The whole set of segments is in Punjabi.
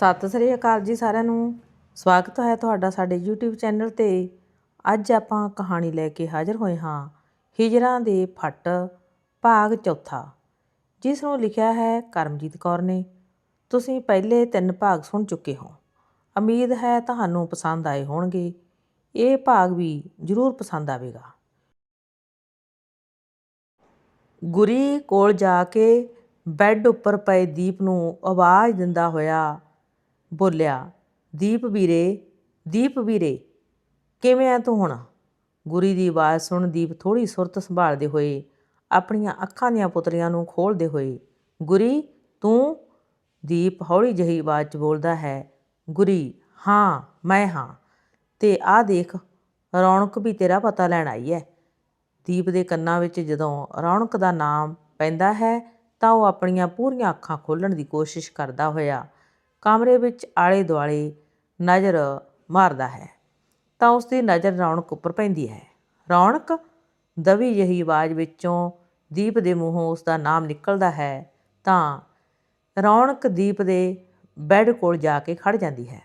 ਸਤਿ ਸ੍ਰੀ ਅਕਾਲ ਜੀ ਸਾਰਿਆਂ ਨੂੰ। ਸਵਾਗਤ ਹੈ ਤੁਹਾਡਾ ਸਾਡੇ YouTube ਚੈਨਲ ਤੇ। ਅੱਜ ਆਪਾਂ ਕਹਾਣੀ ਲੈ ਕੇ ਹਾਜ਼ਰ ਹੋਏ ਹਾਂ। ਹਿਜਰਾਂ ਦੇ ਫੱਟ, ਭਾਗ ਚੌਥਾ। ਜਿਸ ਨੂੰ ਲਿਖਿਆ ਹੈ ਕਰਮਜੀਤ ਕੌਰ ਨੇ। ਤੁਸੀਂ ਪਹਿਲੇ ਤਿੰਨ ਭਾਗ ਸੁਣ ਚੁੱਕੇ ਹੋ। ਉਮੀਦ ਹੈ ਤੁਹਾਨੂੰ ਪਸੰਦ ਆਏ ਹੋਣਗੇ। ਇਹ ਭਾਗ ਵੀ ਜ਼ਰੂਰ ਪਸੰਦ ਆਵੇਗਾ। ਗੁਰੀ ਕੋਲ ਜਾ ਕੇ ਬੈੱਡ ਉੱਪਰ ਪਏ ਦੀਪ ਨੂੰ ਆਵਾਜ਼ ਦਿੰਦਾ ਹੋਇਆ ਬੋਲਿਆ, ਦੀਪ ਵੀਰੇ ਦੀਪ ਵੀਰੇ, ਕਿਵੇਂ ਆ ਤੂੰ ਹੁਣ? ਗੁਰੀ ਦੀ ਆਵਾਜ਼ ਸੁਣ ਦੀਪ ਥੋੜੀ ਸੁਰਤ ਸੰਭਾਲਦੇ ਹੋਏ ਆਪਣੀਆਂ ਅੱਖਾਂ ਦੀਆਂ ਪੁਤਲੀਆਂ ਨੂੰ ਖੋਲਦੇ ਹੋਏ, ਗੁਰੀ, ਤੂੰ? ਦੀਪ ਹੌਲੀ ਜਿਹੀ ਆਵਾਜ਼ 'ਚ ਬੋਲਦਾ ਹੈ, ਗੁਰੀ, ਹਾਂ, ਮੈਂ ਹਾਂ, ਤੇ ਆਹ ਦੇਖ, ਰੌਣਕ ਵੀ ਤੇਰਾ ਪਤਾ ਲੈਣ ਆਈ ਹੈ ਦੀਪ ਦੇ ਕੰਨਾਂ ਵਿੱਚ ਜਦੋਂ ਰੌਣਕ ਦਾ ਨਾਮ ਪੈਂਦਾ ਹੈ, ਤਾਂ ਉਹ ਆਪਣੀਆਂ ਪੂਰੀਆਂ ਅੱਖਾਂ ਖੋਲ੍ਹਣ ਦੀ ਕੋਸ਼ਿਸ਼ ਕਰਦਾ ਹੋਇਆ ਕਮਰੇ ਵਿੱਚ ਆਲੇ ਦੁਆਲੇ ਨਜ਼ਰ ਮਾਰਦਾ ਹੈ, ਤਾਂ ਉਸ ਦੀ ਨਜ਼ਰ ਰੌਣਕ ਉੱਪਰ ਪੈਂਦੀ ਹੈ। ਰੌਣਕ ਦਵੀ ਜਿਹੀ ਆਵਾਜ਼ ਵਿੱਚੋਂ ਦੀਪ ਦੇ ਮੂੰਹੋਂ ਉਸ ਦਾ ਨਾਮ ਨਿਕਲਦਾ ਹੈ, ਤਾਂ ਰੌਣਕ ਦੀਪ ਦੇ ਬੈੱਡ ਕੋਲ ਜਾ ਕੇ ਖੜ ਜਾਂਦੀ ਹੈ।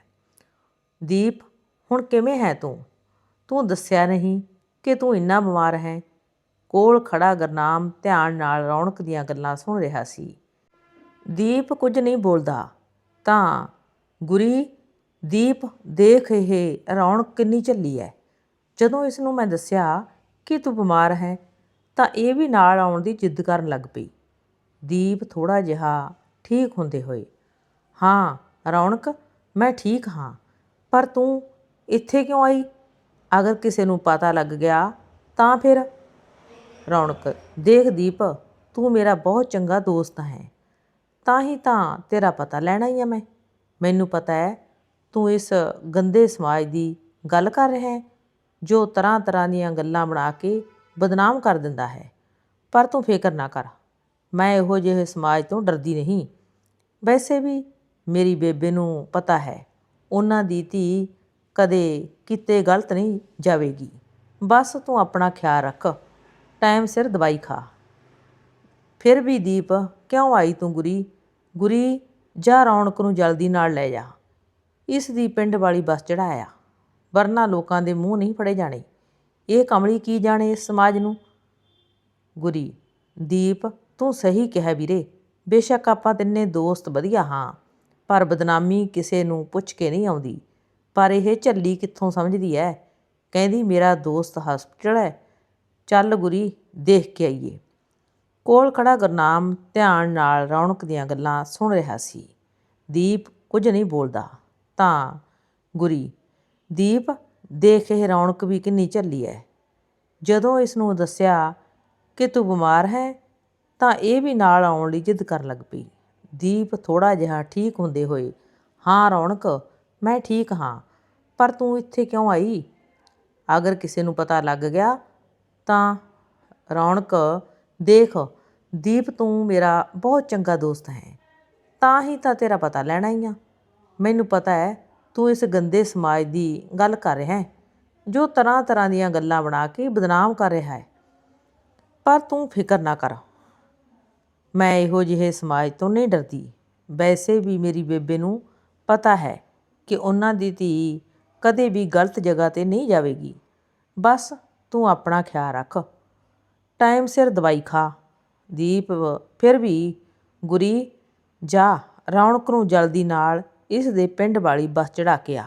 ਦੀਪ, ਹੁਣ ਕਿਵੇਂ ਹੈ ਤੂੰ? ਤੂੰ ਦੱਸਿਆ ਨਹੀਂ ਕਿ ਤੂੰ ਇੰਨਾ ਬਿਮਾਰ ਹੈ? ਕੋਲ ਖੜਾ ਗਰਨਾਮ ਧਿਆਨ ਨਾਲ ਰੌਣਕ ਦੀਆਂ ਗੱਲਾਂ ਸੁਣ ਰਿਹਾ ਸੀ। ਦੀਪ ਕੁਝ ਨਹੀਂ ਬੋਲਦਾ। ਤਾਂ ਗੁਰੀ ਦੀਪ ਦੇਖ ਇਹ ਰੌਣਕ ਕਿੰਨੀ ਝੱਲੀ ਹੈ ਜਦੋਂ ਇਸ ਨੂੰ ਮੈਂ ਦੱਸਿਆ ਕਿ ਤੂੰ ਬਿਮਾਰ ਹੈ, ਤਾਂ ਇਹ ਵੀ ਨਾਲ ਆਉਣ ਦੀ ਜਿੱਦ ਕਰਨ ਲੱਗ ਪਈ। ਦੀਪ ਥੋੜਾ ਜਿਹਾ ਠੀਕ ਹੁੰਦੇ ਹੋਏ, ਹਾਂ, ਰੌਣਕ, ਮੈਂ ਠੀਕ ਹਾਂ, ਪਰ ਤੂੰ ਇੱਥੇ ਕਿਉਂ ਆਈ? ਅਗਰ ਕਿਸੇ ਨੂੰ ਪਤਾ ਲੱਗ ਗਿਆ, ਤਾਂ ਫਿਰ? ਰੌਣਕ, ਦੇਖ ਦੀਪ, ਤੂੰ ਮੇਰਾ ਬਹੁਤ ਚੰਗਾ ਦੋਸਤ ਹੈ। ਤਾਂ ਹੀ ਤਾਂ ਤੇਰਾ ਪਤਾ ਲੈਣਾ ਹੀ ਆ ਮੈਂ। ਮੈਨੂੰ ਪਤਾ ਹੈ ਤੂੰ ਇਸ ਗੰਦੇ ਸਮਾਜ ਦੀ ਗੱਲ ਕਰ ਰਿਹਾ ਹੈ, ਜੋ ਤਰ੍ਹਾਂ ਤਰ੍ਹਾਂ ਦੀਆਂ ਗੱਲਾਂ ਬਣਾ ਕੇ ਬਦਨਾਮ ਕਰ ਦਿੰਦਾ ਹੈ। ਪਰ ਤੂੰ ਫਿਕਰ ਨਾ ਕਰ, ਮੈਂ ਇਹੋ ਜਿਹੇ ਸਮਾਜ ਤੋਂ ਡਰਦੀ ਨਹੀਂ। ਵੈਸੇ ਵੀ ਮੇਰੀ ਬੇਬੇ ਨੂੰ ਪਤਾ ਹੈ, ਉਹਨਾਂ ਦੀ ਧੀ ਕਦੇ ਕਿਤੇ ਗਲਤ ਨਹੀਂ ਜਾਵੇਗੀ। ਬਸ ਤੂੰ ਆਪਣਾ ਖਿਆਲ ਰੱਖ, ਟਾਈਮ ਸਿਰ ਦਵਾਈ ਖਾ। ਫਿਰ ਵੀ ਦੀਪ, ਕਿਉਂ ਆਈ ਤੂੰ ਗੁਰੀ? ਗੁਰੀ, ਜਾ ਰੌਣਕ ਨੂੰ ਜਲਦੀ ਨਾਲ ਲੈ ਜਾ। ਇਸ ਦੀ ਪਿੰਡ ਵਾਲੀ ਬੱਸ ਚੜਾਇਆ ਵਰਨਾ ਲੋਕਾਂ ਦੇ ਮੂੰਹ ਨਹੀਂ ਫੜੇ ਜਾਣੇ। ਇਹ ਕਮਲੀ ਕੀ ਜਾਣੇ ਇਸ ਸਮਾਜ ਨੂੰ? ਗੁਰੀ, ਦੀਪ, ਤੂੰ ਸਹੀ ਕਿਹਾ ਵੀਰੇ। ਬੇਸ਼ੱਕ ਆਪਾਂ ਤਿੰਨੇ ਦੋਸਤ ਵਧੀਆ ਹਾਂ, ਪਰ ਬਦਨਾਮੀ ਕਿਸੇ ਨੂੰ ਪੁੱਛ ਕੇ ਨਹੀਂ ਆਉਂਦੀ। ਪਰ ਇਹ ਝੱਲੀ ਕਿੱਥੋਂ ਸਮਝਦੀ ਐ? ਕਹਿੰਦੀ, ਮੇਰਾ ਦੋਸਤ ਹਸਪੀਟਲ ਹੈ। ਚੱਲ ਗੁਰੀ, ਦੇਖ ਕੇ ਆਈਏ। ਕੋਲ ਖੜਾ ਗੁਰਨਾਮ ਧਿਆਨ ਨਾਲ ਰੌਣਕ ਦੀਆਂ ਗੱਲਾਂ ਸੁਣ ਰਿਹਾ ਸੀ। ਦੀਪ ਕੁਝ ਨਹੀਂ ਬੋਲਦਾ। ਤਾਂ ਗੁਰੀ, ਦੀਪ, ਦੇਖ ਇਹ ਰੌਣਕ ਵੀ ਕਿੰਨੀ ਝੱਲੀ ਹੈ ਜਦੋਂ ਇਸ ਨੂੰ ਦੱਸਿਆ ਕਿ ਤੂੰ ਬਿਮਾਰ ਹੈ, ਤਾਂ ਇਹ ਵੀ ਨਾਲ ਆਉਣ ਲਈ ਜਿੱਦ ਕਰਨ ਲੱਗ ਪਈ। ਦੀਪ ਥੋੜਾ ਜਿਹਾ ਠੀਕ ਹੁੰਦੇ ਹੋਏ, ਹਾਂ ਰੌਣਕ, ਮੈਂ ਠੀਕ ਹਾਂ, ਪਰ ਤੂੰ ਇੱਥੇ ਕਿਉਂ ਆਈ? ਅਗਰ ਕਿਸੇ ਨੂੰ ਪਤਾ ਲੱਗ ਗਿਆ ਤਾਂ ਰੌਣਕ, ਦੇਖ ਦੀਪ ਤੂੰ ਮੇਰਾ ਬਹੁਤ ਚੰਗਾ ਦੋਸਤ ਹੈ। ਤਾਂ ਹੀ ਤਾਂ ਤੇਰਾ ਪਤਾ ਲੈਣਾ ਹੀ ਆ। ਮੈਨੂੰ ਪਤਾ ਹੈ ਤੂੰ ਇਸ ਗੰਦੇ ਸਮਾਜ ਦੀ ਗੱਲ ਕਰ ਰਿਹਾ ਹੈ, ਜੋ ਤਰ੍ਹਾਂ ਤਰ੍ਹਾਂ ਦੀਆਂ ਗੱਲਾਂ ਬਣਾ ਕੇ ਬਦਨਾਮ ਕਰ ਰਿਹਾ ਹੈ। ਪਰ ਤੂੰ ਫਿਕਰ ਨਾ ਕਰ। ਮੈਂ ਇਹੋ ਜਿਹੇ ਸਮਾਜ ਤੋਂ ਨਹੀਂ ਡਰਦੀ। ਵੈਸੇ ਵੀ ਮੇਰੀ ਬੇਬੇ ਨੂੰ ਪਤਾ ਹੈ ਕਿ ਉਹਨਾਂ ਦੀ ਧੀ ਕਦੇ ਵੀ ਗਲਤ ਜਗ੍ਹਾ ਤੇ ਨਹੀਂ ਜਾਵੇਗੀ। ਬਸ ਤੂੰ ਆਪਣਾ ਖਿਆਲ ਰੱਖ। ਟਾਈਮ ਸਿਰ ਦਵਾਈ ਖਾ। ਦੀਪ ਫਿਰ ਵੀ ਗੁਰੀ, ਜਾ, ਰੌਣਕ ਨੂੰ ਜਲਦੀ ਨਾਲ ਇਸ ਦੇ ਪਿੰਡ ਵਾਲੀ ਬੱਸ ਚੜਾ ਕੇ ਆ।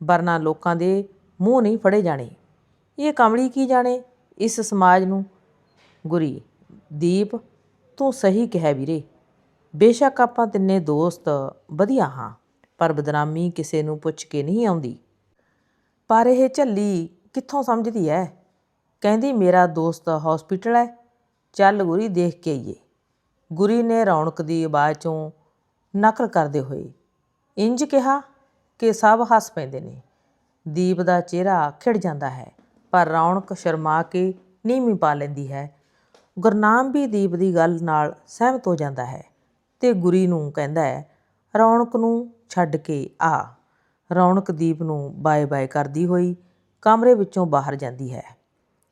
ਵਰਨਾ ਲੋਕਾਂ ਦੇ ਮੂੰਹ ਨਹੀਂ ਫੜੇ ਜਾਣੇ। ਇਹ ਕਮਲੀ ਕੀ ਜਾਣੇ ਇਸ ਸਮਾਜ ਨੂੰ? ਗੁਰੀ, ਦੀਪ, ਤੂੰ ਸਹੀ ਕਿਹਾ ਵੀਰੇ। ਬੇਸ਼ੱਕ ਆਪਾਂ ਤਿੰਨੇ ਦੋਸਤ ਵਧੀਆ ਹਾਂ, ਪਰ ਬਦਨਾਮੀ ਕਿਸੇ ਨੂੰ ਪੁੱਛ ਕੇ ਨਹੀਂ ਆਉਂਦੀ। ਪਰ ਇਹ ਝੱਲੀ ਕਿੱਥੋਂ ਸਮਝਦੀ ਐ? ਕਹਿੰਦੀ, ਮੇਰਾ ਦੋਸਤ ਹਸਪੀਟਲ ਹੈ ਚੱਲ ਗੁਰੀ ਦੇਖ ਕੇ ਆਈਏ। ਗੁਰੀ ਨੇ ਰੌਣਕ ਦੀ ਆਵਾਜ਼ ਚੋਂ ਨਕਲ ਕਰਦੇ ਹੋਏ ਇੰਜ ਕਿਹਾ ਕਿ ਸਭ ਹੱਸ ਪੈਂਦੇ ਨੇ। ਦੀਪ ਦਾ ਚਿਹਰਾ ਖਿੜ ਜਾਂਦਾ ਹੈ, ਪਰ ਰੌਣਕ ਸ਼ਰਮਾ ਕੇ ਨੀਵੀਂ ਪਾ ਲੈਂਦੀ ਹੈ। ਗੁਰਨਾਮ ਵੀ ਦੀਪ ਦੀ ਗੱਲ ਨਾਲ ਸਹਿਮਤ ਹੋ ਜਾਂਦਾ ਹੈ ਤੇ ਗੁਰੀ ਨੂੰ ਕਹਿੰਦਾ ਹੈ, ਰੌਣਕ ਨੂੰ ਛੱਡ ਕੇ ਆ। ਰੌਣਕ ਦੀਪ ਨੂੰ ਬਾਏ ਬਾਏ ਕਰਦੀ ਹੋਈ ਕਮਰੇ ਵਿੱਚੋਂ ਬਾਹਰ ਜਾਂਦੀ ਹੈ।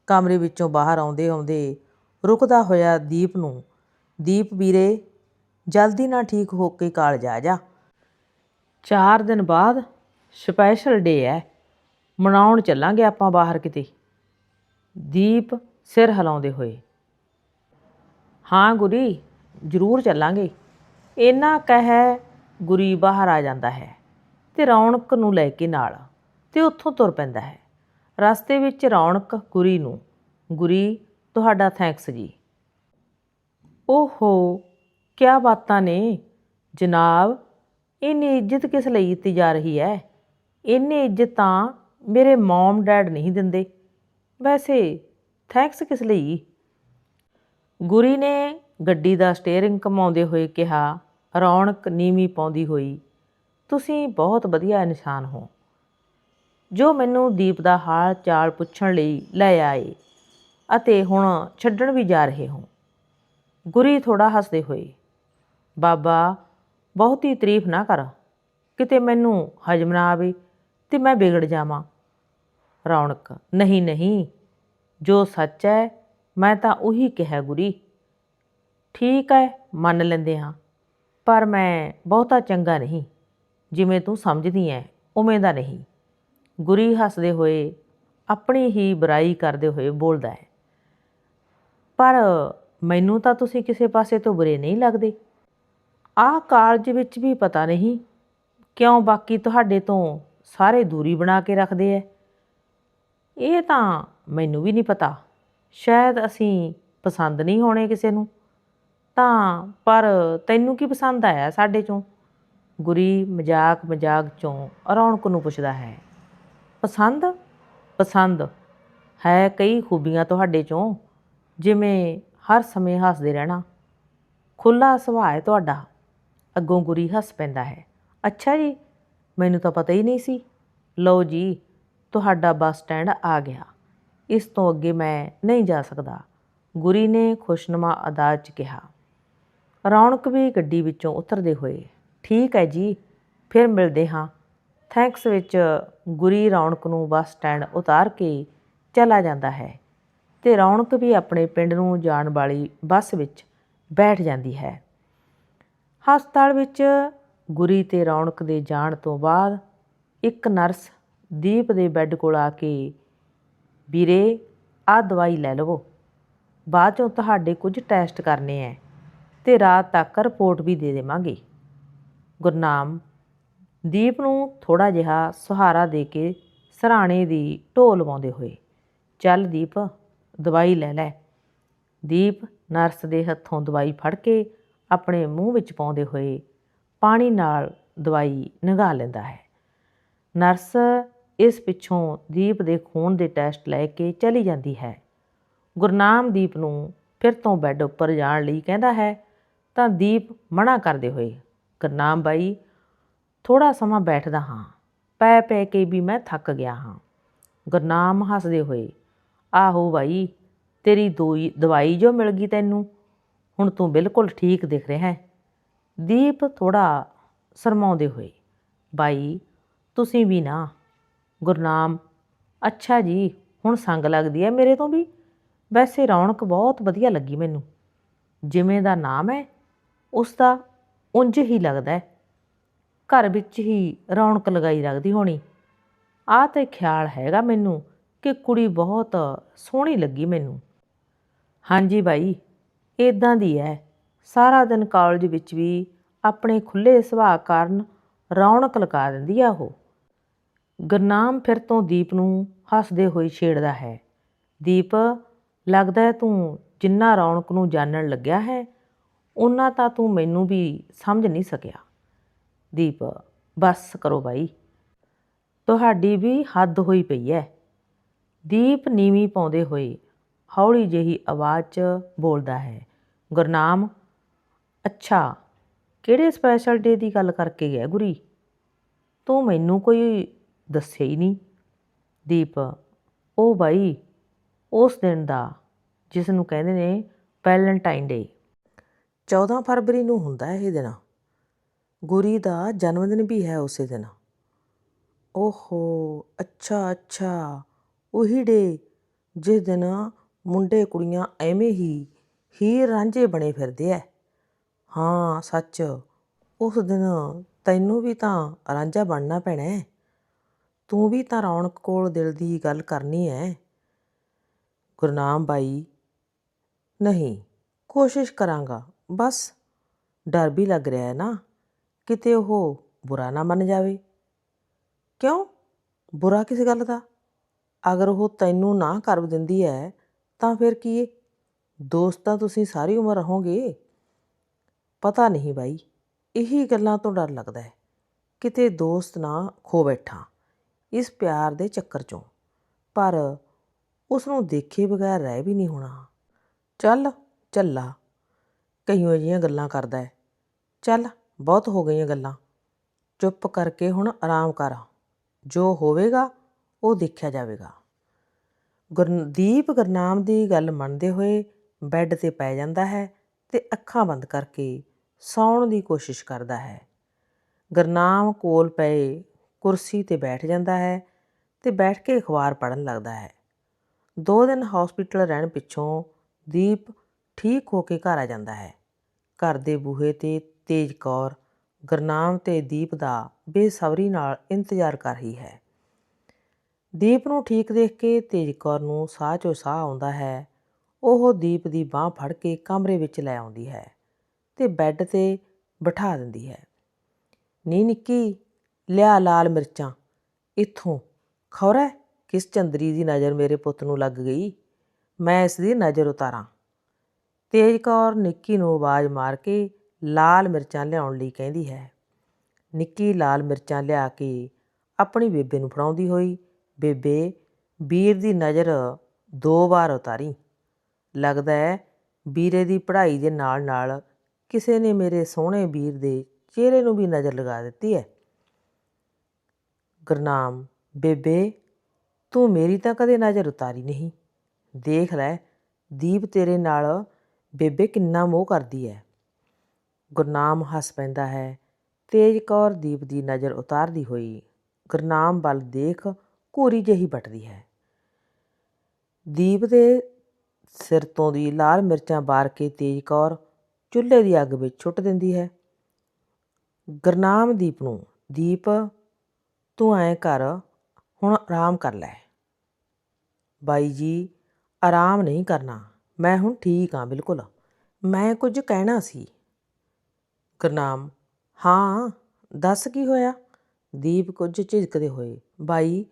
ਕਮਰੇ ਵਿੱਚੋਂ ਬਾਹਰ ਆਉਂਦੇ ਆਉਂਦੇ ਰੁਕਦਾ ਹੋਇਆ ਦੀਪ ਨੂੰ, ਦੀਪ ਵੀਰੇ, ਜਲਦੀ ਨਾਲ ਠੀਕ ਹੋ ਕੇ ਕਾਲਜ ਆ ਜਾ। ਚਾਰ ਦਿਨ ਬਾਅਦ ਸਪੈਸ਼ਲ ਡੇ ਹੈ। ਮਨਾਉਣ ਚੱਲਾਂਗੇ ਆਪਾਂ ਬਾਹਰ ਕਿਤੇ। ਦੀਪ ਸਿਰ ਹਿਲਾਉਂਦੇ ਹੋਏ, ਹਾਂ ਗੁਰੀ, ਜ਼ਰੂਰ ਚੱਲਾਂਗੇ। ਇੰਨਾ ਕਹਿ ਗੁਰੀ ਬਾਹਰ ਆ ਜਾਂਦਾ ਹੈ ਤੇ ਰੌਣਕ ਨੂੰ ਲੈ ਕੇ ਨਾਲ ਤੇ ਉੱਥੋਂ ਤੁਰ ਪੈਂਦਾ ਹੈ। ਰਸਤੇ ਵਿੱਚ ਰੌਣਕ ਗੁਰੀ ਨੂੰ, ਗੁਰੀ ਤੁਹਾਡਾ ਥੈਂਕਸ ਜੀ। ਓਹੋ, ਕਿਆ ਬਾਤਾਂ ਨੇ। ਜਨਾਬ, ਇੰਨੀ ਇੱਜ਼ਤ ਕਿਸ ਲਈ ਦਿੱਤੀ ਜਾ ਰਹੀ ਹੈ? ਇੰਨੀ ਇੱਜ਼ਤ ਤਾਂ ਮੇਰੇ ਮਮ ਡੈਡ ਨਹੀਂ ਦਿੰਦੇ। ਵੈਸੇ ਥੈਂਕਸ ਕਿਸ ਲਈ? ਗੁਰੀ ਨੇ ਗੱਡੀ ਦਾ ਸਟੀਅਰਿੰਗ ਘਮਾਉਂਦੇ ਹੋਏ ਕਿਹਾ, ਰੌਣਕ ਨੀਵੀਂ ਪਾਉਂਦੀ ਹੋਈ, ਤੁਸੀਂ ਬਹੁਤ ਵਧੀਆ ਇਨਸਾਨ ਹੋ। ਜੋ ਮੈਨੂੰ ਦੀਪ ਦਾ ਹਾਲ ਚਾਲ ਪੁੱਛਣ ਲਈ ਲੈ ਆਏ ਅਤੇ ਹੁਣ ਛੱਡਣ ਵੀ ਜਾ ਰਹੇ ਹੋ। ਗੁਰੀ ਥੋੜਾ ਹੱਸਦੇ ਹੋਏ, ਬਾਬਾ, ਬਹੁਤੀ ਤਾਰੀਫ ਨਾ ਕਰ। ਕਿਤੇ ਮੈਨੂੰ ਹਜਮ ਨਾ ਆਵੇ ਤੇ ਮੈਂ ਵਿਗੜ ਜਾਵਾਂ। ਰੌਣਕ, ਨਹੀਂ ਨਹੀਂ, ਜੋ ਸੱਚ ਹੈ, ਮੈਂ ਤਾਂ ਉਹੀ ਕਿਹਾ ਗੁਰੀ। ਠੀਕ ਹੈ, ਮੰਨ ਲੈਂਦੇ ਹਾਂ, ਪਰ ਮੈਂ ਬਹੁਤਾ ਚੰਗਾ ਨਹੀਂ। ਜਿਵੇਂ ਤੂੰ ਸਮਝਦੀ ਐ, ਉਵੇਂ ਦਾ ਨਹੀਂ। ਗੁਰੀ ਹੱਸਦੇ ਹੋਏ ਆਪਣੀ ਹੀ ਬੁਰਾਈ ਕਰਦੇ ਹੋਏ ਬੋਲਦਾ ਹੈ। ਪਰ ਮੈਨੂੰ ਤਾਂ ਤੁਸੀਂ ਕਿਸੇ ਪਾਸੇ ਤੋਂ ਬੁਰੇ ਨਹੀਂ ਲੱਗਦੇ। ਆਹ ਕਾਲਜ ਵਿੱਚ ਵੀ ਪਤਾ ਨਹੀਂ ਕਿਉਂ ਬਾਕੀ ਤੁਹਾਡੇ ਤੋਂ ਸਾਰੇ ਦੂਰੀ ਬਣਾ ਕੇ ਰੱਖਦੇ ਐ। ਇਹ ਤਾਂ ਮੈਨੂੰ ਵੀ ਨਹੀਂ ਪਤਾ। ਸ਼ਾਇਦ ਅਸੀਂ ਪਸੰਦ ਨਹੀਂ ਹੋਣੇ ਕਿਸੇ ਨੂੰ। ਤਾਂ ਪਰ ਤੈਨੂੰ ਕੀ ਪਸੰਦ ਆਇਆ ਸਾਡੇ ਚੋਂ? ਗੁਰੀ ਮਜ਼ਾਕ ਮਜ਼ਾਕ ਚੋਂ ਰੌਣਕ ਨੂੰ ਪੁੱਛਦਾ ਹੈ। ਪਸੰਦ? ਪਸੰਦ। ਹੈ ਕਈ ਖੂਬੀਆਂ ਤੁਹਾਡੇ ਚੋਂ। ਜਿਵੇਂ ਹਰ ਸਮੇਂ ਹੱਸਦੇ ਰਹਿਣਾ। ਖੁੱਲਾ ਸੁਭਾਅ ਹੈ ਤੁਹਾਡਾ। ਅੱਗੋਂ ਗੁਰੀ ਹੱਸ ਪੈਂਦਾ ਹੈ। ਅੱਛਾ ਜੀ, ਮੈਨੂੰ ਤਾਂ ਪਤਾ ਹੀ ਨਹੀਂ ਸੀ। ਲਓ ਜੀ, ਤੁਹਾਡਾ ਬੱਸ ਸਟੈਂਡ ਆ ਗਿਆ। ਇਸ ਤੋਂ ਅੱਗੇ ਮੈਂ ਨਹੀਂ ਜਾ ਸਕਦਾ। ਗੁਰੀ ਨੇ ਖੁਸ਼ਨੁਮਾ ਅਦਾਜ਼ 'ਚ ਕਿਹਾ। ਰੌਣਕ ਵੀ ਗੱਡੀ ਵਿੱਚੋਂ ਉਤਰਦੇ ਹੋਏ। ਠੀਕ ਹੈ ਜੀ, ਫਿਰ ਮਿਲਦੇ ਹਾਂ। ਥੈਂਕਸ ਵਿੱਚ ਗੁਰੀ ਰੌਣਕ ਨੂੰ ਬੱਸ ਸਟੈਂਡ ਉਤਾਰ ਕੇ ਚਲਾ ਜਾਂਦਾ ਹੈ। ਤੇ ਰੌਣਕ ਵੀ ਆਪਣੇ ਪਿੰਡ ਨੂੰ ਜਾਣ ਵਾਲੀ ਬੱਸ ਵਿੱਚ ਬੈਠ ਜਾਂਦੀ ਹੈ। ਹਸਪਤਾਲ ਵਿੱਚ ਗੁਰੀ ਤੇ ਰੌਣਕ ਦੇ ਜਾਣ ਤੋਂ ਬਾਅਦ ਇੱਕ ਨਰਸ ਦੀਪ ਦੇ ਬੈੱਡ ਕੋਲ ਆ ਕੇ, ਵੀਰੇ, ਆਹ ਦਵਾਈ ਲੈ ਲਵੋ। ਬਾਅਦ ਚੋਂ ਤੁਹਾਡੇ ਕੁਝ ਟੈਸਟ ਕਰਨੇ ਐ ਤੇ ਰਾਤ ਤੱਕ ਰਿਪੋਰਟ ਵੀ ਦੇ ਦੇਵਾਂਗੇ। ਗੁਰਨਾਮ ਦੀਪ ਨੂੰ ਥੋੜਾ ਜਿਹਾ ਸਹਾਰਾ ਦੇ ਕੇ ਸਰਾਣੇ ਦੀ ਢੋਲ ਲਵਾਉਂਦੇ ਹੋਏ, ਚੱਲ ਦੀਪ ਦਵਾਈ ਲੈ ਲੈ। ਦੀਪ ਨਰਸ ਦੇ ਹੱਥੋਂ ਦਵਾਈ ਫੜ ਕੇ ਆਪਣੇ ਮੂੰਹ ਵਿੱਚ ਪਾਉਂਦੇ ਹੋਏ ਪਾਣੀ ਨਾਲ ਦਵਾਈ ਨਿਗਾਹ ਲੈਂਦਾ ਹੈ। ਨਰਸ ਇਸ ਪਿੱਛੋਂ ਦੀਪ ਦੇ ਖੂਨ ਦੇ ਟੈਸਟ ਲੈ ਕੇ ਚਲੀ ਜਾਂਦੀ ਹੈ। ਗੁਰਨਾਮ ਦੀਪ ਨੂੰ ਫਿਰ ਤੋਂ ਬੈੱਡ ਉੱਪਰ ਜਾਣ ਲਈ ਕਹਿੰਦਾ ਹੈ, ਤਾਂ ਦੀਪ ਮਨਾ ਕਰਦੇ ਹੋਏ ਗੁਰਨਾਮ ਬਾਈ ਥੋੜਾ ਸਮਾਂ ਬੈਠਦਾ ਹਾਂ। ਪੈ ਪੈ ਕੇ ਵੀ ਮੈਂ ਥੱਕ ਗਿਆ ਹਾਂ। ਗੁਰਨਾਮ ਹੱਸਦੇ ਹੋਏ ਆਹੋ ਬਾਈ, ਤੇਰੀ ਦੋਈ, ਦਵਾਈ ਜੋ ਮਿਲ ਗਈ ਤੈਨੂੰ, ਹੁਣ ਤੂੰ ਬਿਲਕੁਲ ਠੀਕ ਦਿਖ ਰਿਹਾ ਹੈ। ਦੀਪ ਥੋੜਾ ਸ਼ਰਮਾਉਂਦੇ ਹੋਏ, ਬਾਈ, ਤੁਸੀਂ ਵੀ ਨਾ, ਗੁਰਨਾਮ, ਅੱਛਾ ਜੀ, ਹੁਣ ਸੰਗ ਲੱਗਦੀ ਹੈ ਮੇਰੇ ਤੋਂ ਵੀ, ਵੈਸੇ ਰੌਣਕ ਬਹੁਤ ਵਧੀਆ ਲੱਗੀ ਮੈਨੂੰ, ਜਿਵੇਂ ਦਾ ਨਾਮ ਹੈ, ਉਸ ਦਾ ਉਂਝ ਹੀ ਲੱਗਦਾ ਹੈ। ਘਰ ਵਿੱਚ ਹੀ ਰੌਣਕ ਲਗਾਈ ਰੱਖਦੀ ਹੋਣੀ, ਆਹ ਤੇ ਖਿਆਲ ਹੈਗਾ ਮੈਨੂੰ ਕਿ ਕੁੜੀ ਬਹੁਤ ਸੋਹਣੀ ਲੱਗੀ ਮੈਨੂੰ। ਹਾਂਜੀ ਬਾਈ ਇਦਾਂ ਦੀ ਹੈ ਸਾਰਾ ਦਿਨ ਕਾਲਜ ਵਿੱਚ ਵੀ ਆਪਣੇ ਖੁੱਲੇ ਸੁਭਾਅ ਕਾਰਨ ਰੌਣਕ ਲਗਾ ਦਿੰਦੀ ਆ ਉਹ। ਗੁਰਨਾਮ ਫਿਰ ਤੋਂ ਦੀਪ ਨੂੰ ਹੱਸਦੇ ਹੋਏ ਛੇੜਦਾ ਹੈ। ਦੀਪ, ਲੱਗਦਾ ਹੈ ਤੂੰ ਜਿੰਨਾ ਰੌਣਕ ਨੂੰ ਜਾਣਨ ਲੱਗਿਆ ਹੈ ਉਹਨਾਂ ਤਾਂ ਤੂੰ ਮੈਨੂੰ ਵੀ ਸਮਝ ਨਹੀਂ ਸਕਿਆ। ਦੀਪ, ਬਸ ਕਰੋ ਬਾਈ ਤੁਹਾਡੀ ਵੀ ਹੱਦ ਹੋਈ ਪਈ ਹੈ ਦੀਪ ਨੀਵੀਂ ਪਾਉਂਦੇ ਹੋਏ ਹੌਲੀ ਜਿਹੀ ਆਵਾਜ਼ 'ਚ ਬੋਲਦਾ ਹੈ, ਗੁਰਨਾਮ, ਅੱਛਾ, ਕਿਹੜੇ ਸਪੈਸ਼ਲ ਡੇ ਦੀ ਗੱਲ ਕਰਕੇ ਗਿਆ ਗੁਰੀ? ਤੂੰ ਮੈਨੂੰ ਕੋਈ ਦੱਸਿਆ ਹੀ ਨਹੀਂ? ਦੀਪ, ਉਹ ਬਾਈ, ਉਸ ਦਿਨ ਦਾ, ਜਿਸ ਨੂੰ ਕਹਿੰਦੇ ਨੇ ਵੈਲੈਂਟਾਈਨ ਡੇ। 14 ਫਰਵਰੀ ਨੂੰ ਹੁੰਦਾ ਹੈ ਇਹ ਦਿਨ। ਗੁਰੀ ਦਾ ਜਨਮ ਦਿਨ ਵੀ ਹੈ ਉਸੇ ਦਿਨ। ਓਹੋ, ਅੱਛਾ ਅੱਛਾ। ਉਹੀ ਡੇ, ਜਿਸ ਦਿਨ ਮੁੰਡੇ ਕੁੜੀਆਂ ਐਵੇਂ ਹੀ ਹੀਰ ਰਾਂਝੇ ਬਣੇ ਫਿਰਦੇ ਐ। ਹਾਂ, ਸੱਚ, ਉਸ ਦਿਨ ਤੈਨੂੰ ਵੀ ਤਾਂ ਰਾਂਝਾ ਬਣਨਾ ਪੈਣਾ ਹੈ ਤੂੰ ਵੀ ਤਾਂ ਰੌਣਕ ਕੋਲ ਦਿਲ ਦੀ ਗੱਲ ਕਰਨੀ ਹੈ ਗੁਰਨਾਮ ਬਾਈ, ਨਹੀਂ, ਕੋਸ਼ਿਸ਼ ਕਰਾਂਗਾ, ਬਸ ਡਰ ਵੀ ਲੱਗ ਰਿਹਾ ਹੈ ਨਾ, ਕਿਤੇ ਉਹ ਬੁਰਾ ਨਾ ਮੰਨ ਜਾਵੇ। ਕਿਉਂ? ਬੁਰਾ ਕਿਸ ਗੱਲ ਦਾ? ਅਗਰ ਉਹ ਤੈਨੂੰ ਨਾ ਕਰ ਦਿੰਦੀ ਹੈ ਤਾਂ ਫਿਰ ਕੀ ਏ? ਦੋਸਤ ਤਾਂ ਤੁਸੀਂ ਸਾਰੀ ਉਮਰ ਰਹੋਗੇ? ਪਤਾ ਨਹੀਂ ਬਾਈ, ਇਹੀ ਗੱਲਾਂ ਤੋਂ ਡਰ ਲੱਗਦਾ ਹੈ ਕਿਤੇ ਦੋਸਤ ਨਾ ਖੋ ਬੈਠਾ, ਇਸ ਪਿਆਰ ਦੇ ਚੱਕਰ 'ਚੋਂ। ਪਰ ਉਸ ਨੂੰ ਦੇਖੇ ਬਗੈਰ ਰਹਿ ਵੀ ਨਹੀਂ ਹੋਣਾ। ਚੱਲ, ਚੱਲਾ। ਕਈਆਂ ਜਿਹੀਆਂ ਗੱਲਾਂ ਕਰਦਾ ਹੈ ਚੱਲ, ਬਹੁਤ ਹੋ ਗਈਆਂ ਗੱਲਾਂ। ਚੁੱਪ ਕਰਕੇ ਹੁਣ ਆਰਾਮ ਕਰ। ਜੋ ਹੋਵੇਗਾ ਉਹ ਦੇਖਿਆ ਜਾਵੇਗਾ। ਗੁਰਦੀਪ ਗੁਰਨਾਮ ਦੀ ਗੱਲ ਮੰਨਦੇ ਹੋਏ ਬੈੱਡ ਤੇ ਪੈ ਜਾਂਦਾ ਹੈ ਤੇ ਅੱਖਾਂ ਬੰਦ ਕਰਕੇ ਸੌਣ ਦੀ ਕੋਸ਼ਿਸ਼ ਕਰਦਾ ਹੈ। ਗੁਰਨਾਮ ਕੋਲ ਪਏ ਕੁਰਸੀ ਤੇ ਬੈਠ ਜਾਂਦਾ ਹੈ ਤੇ ਬੈਠ ਕੇ ਅਖਬਾਰ ਪੜ੍ਹਨ ਲੱਗਦਾ ਹੈ। ਦੋ ਦਿਨ ਹਸਪੀਟਲ ਰਹਿਣ ਪਿੱਛੋਂ ਦੀਪ ਠੀਕ ਹੋ ਕੇ ਘਰ ਆ ਜਾਂਦਾ ਹੈ। ਘਰ ਦੇ ਬੂਹੇ ਤੇ ਤੇਜ ਕੌਰ ਗੁਰਨਾਮ ਤੇ ਦੀਪ ਦਾ ਬੇਸਬਰੀ ਨਾਲ ਇੰਤਜ਼ਾਰ ਕਰ ਰਹੀ ਹੈ। ਦੀਪ ਨੂੰ ਠੀਕ ਦੇਖ ਕੇ ਤੇਜ ਕੌਰ ਨੂੰ ਸਾਹ 'ਚੋਂ ਸਾਹ ਆਉਂਦਾ ਹੈ। ਉਹ ਦੀਪ ਦੀ ਬਾਹ ਫੜ ਕੇ ਕਮਰੇ ਵਿੱਚ ਲੈ ਆਉਂਦੀ ਹੈ ਤੇ ਬੈੱਡ ਤੇ ਬਿਠਾ ਦਿੰਦੀ ਹੈ। ਨੀ ਨਿੱਕੀ, ਲਿਆ ਲਾਲ ਮਿਰਚਾਂ। ਇੱਥੋਂ। ਖੌਰਾ, ਕਿਸ ਚੰਦਰੀ ਦੀ ਨਜ਼ਰ ਮੇਰੇ ਪੁੱਤ ਨੂੰ ਲੱਗ ਗਈ? ਮੈਂ ਇਸ ਦੀ ਨਜ਼ਰ ਉਤਾਰਾਂ। ਤੇਜ ਕੌਰ ਨਿੱਕੀ ਨੂੰ ਆਵਾਜ਼ ਮਾਰ ਕੇ ਲਾਲ ਮਿਰਚਾਂ ਲਿਆਉਣ ਲਈ ਕਹਿੰਦੀ ਹੈ। ਨਿੱਕੀ ਲਾਲ ਮਿਰਚਾਂ ਲਿਆ ਕੇ ਆਪਣੀ ਬੇਬੇ ਨੂੰ ਫੜਾਉਂਦੀ ਹੋਈ ਬੇਬੇ, ਵੀਰ ਦੀ ਨਜ਼ਰ ਦੋ ਵਾਰ ਉਤਾਰੀ। ਲੱਗਦਾ ਹੈ ਵੀਰੇ ਦੀ ਪੜ੍ਹਾਈ ਦੇ ਨਾਲ ਨਾਲ ਕਿਸੇ ਨੇ ਮੇਰੇ ਸੋਹਣੇ ਵੀਰ ਦੇ ਚਿਹਰੇ ਨੂੰ ਵੀ ਨਜ਼ਰ ਲਗਾ ਦਿੱਤੀ ਹੈ। ਗੁਰਨਾਮ, ਬੇਬੇ, ਤੂੰ ਮੇਰੀ ਤਾਂ ਕਦੇ ਨਜ਼ਰ ਉਤਾਰੀ ਨਹੀਂ। ਦੇਖ ਲੈ, ਦੀਪ ਤੇਰੇ ਨਾਲ ਬੇਬੇ ਕਿੰਨਾ ਮੋਹ ਕਰਦੀ ਹੈ। ਗੁਰਨਾਮ ਹੱਸ ਪੈਂਦਾ ਹੈ, ਤੇਜ ਕੌਰ ਦੀਪ ਦੀ ਨਜ਼ਰ ਉਤਾਰਦੀ ਹੋਈ। ਗੁਰਨਾਮ ਵੱਲ ਦੇਖ ਘੂਰੀ ਜਿਹੀ ਵੱਟਦੀ ਹੈ। ਦੀਪ ਦੇ ਸਿਰ ਤੋਂ ਦੀ ਲਾਲ ਮਿਰਚਾਂ ਬਾਰ ਕੇ ਤੇਜ ਕੌਰ ਚੁੱਲ੍ਹੇ ਦੀ ਅੱਗ ਵਿੱਚ ਛੁੱਟ ਦਿੰਦੀ ਹੈ। ਗੁਰਨਾਮ ਦੀਪ ਨੂੰ, ਦੀਪ, ਤੂੰ ਐਂ ਕਰ, ਹੁਣ ਆਰਾਮ ਕਰ ਲੈ। ਬਾਈ ਜੀ, ਆਰਾਮ ਨਹੀਂ ਕਰਨਾ। ਮੈਂ ਹੁਣ ਠੀਕ ਹਾਂ, ਬਿਲਕੁਲ। ਮੈਂ ਕੁਝ ਕਹਿਣਾ ਸੀ। ਗੁਰਨਾਮ, ਹਾਂ, ਦੱਸ ਕੀ ਹੋਇਆ? ਦੀਪ ਕੁਝ ਝਿਜਕਦੇ ਹੋਏ, ਬਾਈ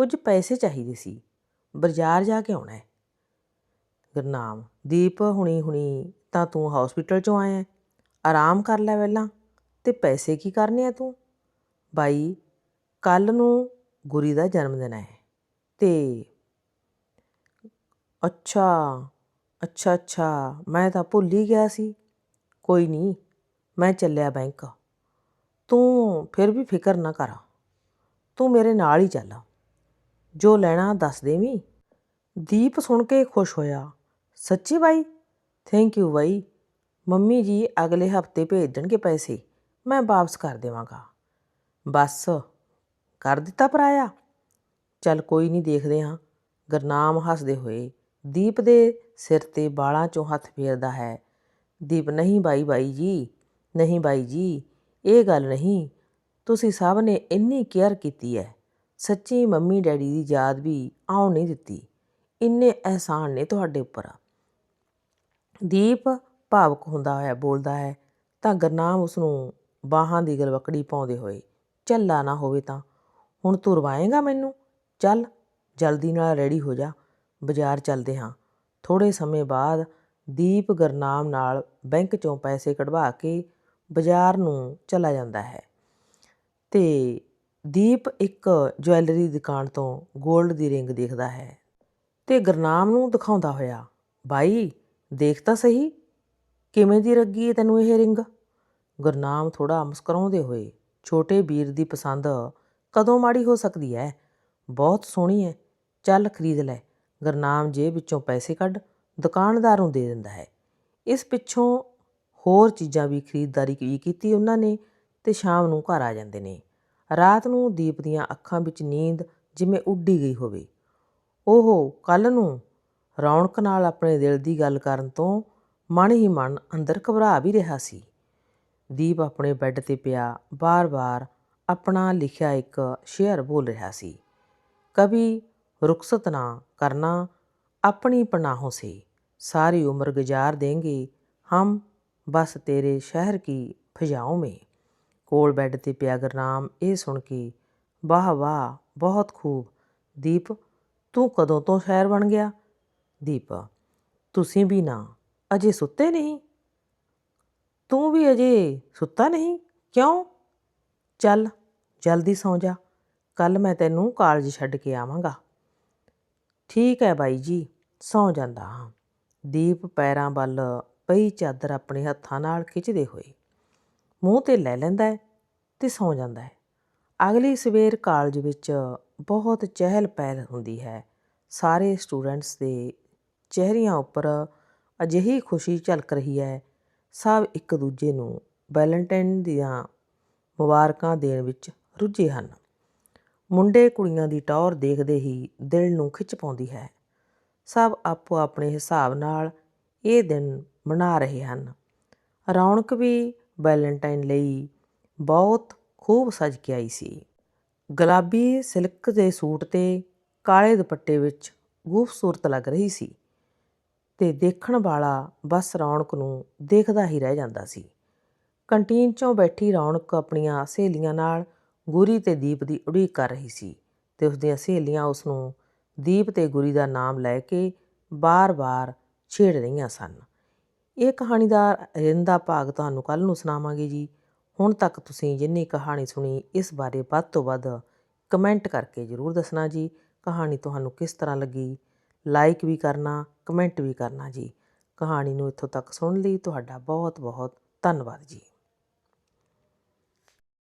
ਕੁਝ ਪੈਸੇ ਚਾਹੀਦੇ ਸੀ। ਬਾਜ਼ਾਰ ਜਾ ਕੇ ਆਉਣਾ ਹੈ। ਗੁਰਨਾਮ, ਦੀਪ ਹੁਣੀ ਹੁਣੀ, ਤਾਂ ਤੂੰ ਹਸਪੀਟਲ ਚੋਂ ਆਇਆ ਆਰਾਮ ਕਰ ਲੈ ਪਹਿਲਾਂ, ਤੇ ਪੈਸੇ ਕੀ ਕਰਨੇ ਆ ਤੂੰ? ਬਾਈ, ਕੱਲ ਨੂੰ ਗੁਰੀ ਦਾ ਜਨਮ ਦਿਨ ਹੈ, ਤੇ ਅੱਛਾ ਅੱਛਾ ਅੱਛਾ, ਮੈਂ ਤਾਂ ਭੁੱਲ ਹੀ ਗਿਆ ਸੀ। ਕੋਈ ਨਹੀਂ, ਮੈਂ ਚੱਲਿਆ ਬੈਂਕ ਤੂੰ ਫਿਰ ਵੀ ਫਿਕਰ ਨਾ ਕਰ। ਤੂੰ ਮੇਰੇ ਨਾਲ ਹੀ ਚੱਲ। ਜੋ ਲੈਣਾ ਦੱਸ ਦੇਵੀਂ। ਦੀਪ ਸੁਣ ਕੇ ਖੁਸ਼ ਹੋਇਆ। ਸੱਚੀ ਬਾਈ? ਥੈਂਕ ਯੂ ਬਾਈ। ਮੰਮੀ ਜੀ ਅਗਲੇ ਹਫ਼ਤੇ ਭੇਜ ਦੇਣਗੇ ਪੈਸੇ। ਮੈਂ ਵਾਪਸ ਕਰ ਦੇਵਾਂਗਾ। ਬਸ। ਕਰ ਦਿੱਤਾ ਪਰਾਇਆ। ਚੱਲ ਕੋਈ ਨਹੀਂ ਦੇਖਦੇ ਹਾਂ। ਗੁਰਨਾਮ ਹੱਸਦੇ ਹੋਏ ਦੀਪ ਦੇ ਸਿਰ ਤੇ ਬਾਲਾਂ 'ਚੋਂ ਹੱਥ ਫੇਰਦਾ ਹੈ। ਦੀਪ, ਨਹੀਂ ਬਾਈ ਬਾਈ ਜੀ। ਨਹੀਂ ਬਾਈ ਜੀ। ਇਹ ਗੱਲ ਨਹੀਂ। ਤੁਸੀਂ ਸਭ ਨੇ ਇੰਨੀ ਕੇਅਰ ਕੀਤੀ ਹੈ। ਸੱਚੀ ਮੰਮੀ ਡੈਡੀ ਦੀ ਯਾਦ ਵੀ ਆਉਣ ਨਹੀਂ ਦਿੱਤੀ। ਇੰਨੇ ਅਹਿਸਾਨ ਨੇ ਤੁਹਾਡੇ ਉੱਪਰ। ਦੀਪ ਭਾਵੁਕ ਹੁੰਦਾ ਹੋਇਆ ਬੋਲਦਾ ਹੈ, ਤਾਂ ਗੁਰਨਾਮ ਉਸ ਨੂੰ ਬਾਹਾਂ ਦੀ ਗਲਵਕੜੀ ਪਾਉਂਦੇ ਹੋਏ ਝੱਲਾ ਨਾ ਹੋਵੇ ਤਾਂ, ਹੁਣ ਤੂੰ ਰਵਾਏਂਗਾ ਮੈਨੂੰ? ਚੱਲ, ਜਲਦੀ ਨਾਲ ਰੈਡੀ ਹੋ ਜਾ, ਬਾਜ਼ਾਰ ਚੱਲਦੇ ਹਾਂ। ਥੋੜੇ ਸਮੇਂ ਬਾਅਦ ਦੀਪ ਗੁਰਨਾਮ ਨਾਲ ਬੈਂਕ ਚੋਂ ਪੈਸੇ ਕਢਵਾ ਕੇ ਬਾਜ਼ਾਰ ਨੂੰ ਚਲਾ ਜਾਂਦਾ ਹੈ ਤੇ ਦੀਪ ਇੱਕ ਜਵੈਲਰੀ ਦੁਕਾਨ ਤੋਂ 골ਡ ਦੀ ਰਿੰਗ ਦੇਖਦਾ ਹੈ ਤੇ ਗੁਰਨਾਮ ਨੂੰ ਦਿਖਾਉਂਦਾ ਹੋਇਆ, ਬਾਈ, ਦੇਖ ਤਾਂ ਸਹੀ। ਕਿਵੇਂ ਦੀ ਰੱਗੀ ਹੈ ਤੈਨੂੰ ਇਹ ਰਿੰਗ? ਗੁਰਨਾਮ ਥੋੜਾ ਮੁਸਕਰਾਉਂਦੇ ਹੋਏ, ਛੋਟੇ ਵੀਰ ਦੀ ਪਸੰਦ ਕਦੋਂ ਮਾੜੀ ਹੋ ਸਕਦੀ ਹੈ ਬਹੁਤ ਸੋਹਣੀ ਹੈ ਚੱਲ ਖਰੀਦ ਲੈ। ਗੁਰਨਾਮ ਜੇਬ ਵਿੱਚੋਂ ਪੈਸੇ ਕੱਢ ਦੁਕਾਨਦਾਰ ਨੂੰ ਦੇ ਦਿੰਦਾ ਹੈ। ਇਸ ਪਿੱਛੋਂ ਹੋਰ ਚੀਜ਼ਾਂ ਵੀ ਖਰੀਦਦਾਰੀ ਵੀ ਕੀਤੀ ਉਹਨਾਂ ਨੇ ਤੇ ਸ਼ਾਮ ਨੂੰ ਘਰ ਆ ਜਾਂਦੇ ਨੇ। ਰਾਤ ਨੂੰ ਦੀਪ ਦੀਆਂ ਅੱਖਾਂ ਵਿੱਚ ਨੀਂਦ ਜਿਵੇਂ ਉੱਡੀ ਗਈ ਹੋਵੇ। ਉਹ ਕੱਲ ਨੂੰ ਰੌਣਕ ਨਾਲ ਆਪਣੇ ਦਿਲ ਦੀ ਗੱਲ ਕਰਨ ਤੋਂ ਮਨ ਹੀ ਮਨ ਅੰਦਰ ਘਬਰਾ ਵੀ ਰਿਹਾ ਸੀ। ਦੀਪ ਆਪਣੇ ਬੈੱਡ ਤੇ ਪਿਆ, ਬਾਰ-ਬਾਰ ਆਪਣਾ ਲਿਖਿਆ ਇੱਕ ਸ਼ੇਅਰ ਬੋਲ ਰਿਹਾ ਸੀ। ਕਵੀ, ਰੁਖਸਤ ਨਾ ਕਰਨਾ, ਆਪਣੀ ਪਨਾਹੋਂ ਸੇ। ਸਾਰੀ ਉਮਰ ਗੁਜ਼ਾਰ ਦੇਂਗੇ ਹਮ, ਬਸ ਤੇਰੇ ਸ਼ਹਿਰ ਕੀ ਫਜ਼ਾਓਂ ਮੇਂ। ਕੋਲ ਬੈੱਡ ਤੇ ਪਿਆ ਗੁਰਨਾਮ, ਇਹ ਸੁਣ ਕੇ, ਵਾਹ ਵਾਹ, ਬਹੁਤ ਖੂਬ। ਦੀਪ, ਤੂੰ ਕਦੋਂ ਤੋਂ ਸ਼ਾਇਰ ਬਣ ਗਿਆ? ਦੀਪ, ਤੁਸੀਂ ਵੀ ਨਾ, ਅਜੇ ਸੁੱਤੇ ਨਹੀਂ? ਤੂੰ ਵੀ ਅਜੇ ਸੁੱਤਾ ਨਹੀਂ? ਕਿਉਂ? ਚੱਲ, ਜਲਦੀ ਸੌਂ ਜਾ ਕੱਲ ਮੈਂ ਤੈਨੂੰ ਕਾਲਜ ਛੱਡ ਕੇ ਆਵਾਂਗਾ। ਠੀਕ ਹੈ ਬਾਈ ਜੀ, ਸੌਂ ਜਾਂਦਾ ਹਾਂ। ਦੀਪ ਪੈਰਾਂ ਵੱਲ ਪਈ ਚਾਦਰ ਆਪਣੇ ਹੱਥਾਂ ਨਾਲ ਖਿੱਚਦੇ ਹੋਏ। ਮੂੰਹ ਤੇ ਲੈ ਲੈਂਦਾ ਹੈ ਤੇ ਸੌਂ ਜਾਂਦਾ ਹੈ। ਅਗਲੀ ਸਵੇਰ ਕਾਲਜ ਵਿੱਚ ਬਹੁਤ ਚਹਿਲ ਪਹਿਲ ਹੁੰਦੀ ਹੈ। ਸਾਰੇ ਸਟੂਡੈਂਟਸ ਦੇ ਚਿਹਰਿਆਂ ਉੱਪਰ ਅਜਿਹੀ ਖੁਸ਼ੀ ਝਲਕ ਰਹੀ ਹੈ। ਸਭ ਇੱਕ ਦੂਜੇ ਨੂੰ ਵੈਲੈਂਟਾਈਨ ਦੀਆਂ ਮੁਬਾਰਕਾਂ ਦੇਣ ਵਿੱਚ ਰੁੱਝੇ ਹਨ। ਮੁੰਡੇ ਕੁੜੀਆਂ ਦੀ ਟੌਰ ਦੇਖਦੇ ਹੀ ਦਿਲ ਨੂੰ ਖਿੱਚ ਪਾਉਂਦੀ ਹੈ। ਸਭ ਆਪੋ ਆਪਣੇ ਹਿਸਾਬ ਨਾਲ ਇਹ ਦਿਨ ਮਨਾ ਰਹੇ ਹਨ। ਰੌਣਕ ਵੀ ਵੈਲੈਂਟਾਈਨ ਲਈ ਬਹੁਤ ਖੂਬ ਸਜ ਕੇ ਆਈ ਸੀ। ਗੁਲਾਬੀ ਸਿਲਕ ਦੇ ਸੂਟ ਤੇ ਕਾਲੇ ਦੁਪੱਟੇ ਵਿੱਚ ਖੂਬਸੂਰਤ ਲੱਗ ਰਹੀ ਸੀ ਤੇ ਦੇਖਣ ਵਾਲਾ ਬਸ ਰੌਣਕ ਨੂੰ ਦੇਖਦਾ ਹੀ ਰਹਿ ਜਾਂਦਾ ਸੀ। ਕੰਟੀਨ 'ਚੋਂ ਬੈਠੀ ਰੌਣਕ ਆਪਣੀਆਂ ਸਹੇਲੀਆਂ ਨਾਲ ਗੁਰੀ ਤੇ ਦੀਪ ਦੀ ਉਡੀਕ ਕਰ ਰਹੀ ਸੀ ਤੇ ਉਸਦੀਆਂ ਸਹੇਲੀਆਂ ਉਸ ਨੂੰ ਦੀਪ ਤੇ ਗੁਰੀ ਦਾ ਨਾਮ ਲੈ ਕੇ ਬਾਰ-ਬਾਰ ਛੇੜ ਰਹੀਆਂ ਸਨ। ਇਹ ਕਹਾਣੀ ਦਾ ਰਹਿੰਦਾ ਭਾਗ ਤੁਹਾਨੂੰ ਕੱਲ ਨੂੰ ਸੁਣਾਵਾਂਗੇ ਜੀ। ਹੁਣ ਤੱਕ ਤੁਸੀਂ ਜਿੰਨੀ ਕਹਾਣੀ ਸੁਣੀ, ਇਸ ਬਾਰੇ ਵੱਧ ਤੋਂ ਵੱਧ ਕਮੈਂਟ ਕਰਕੇ ਜ਼ਰੂਰ ਦੱਸਣਾ ਜੀ। ਕਹਾਣੀ ਤੁਹਾਨੂੰ ਕਿਸ ਤਰ੍ਹਾਂ ਲੱਗੀ? ਲਾਈਕ ਵੀ ਕਰਨਾ, ਕਮੈਂਟ ਵੀ ਕਰਨਾ ਜੀ। ਕਹਾਣੀ ਨੂੰ ਇੱਥੋਂ ਤੱਕ ਸੁਣਨ ਲਈ, ਤੁਹਾਡਾ ਬਹੁਤ ਬਹੁਤ ਧੰਨਵਾਦ ਜੀ।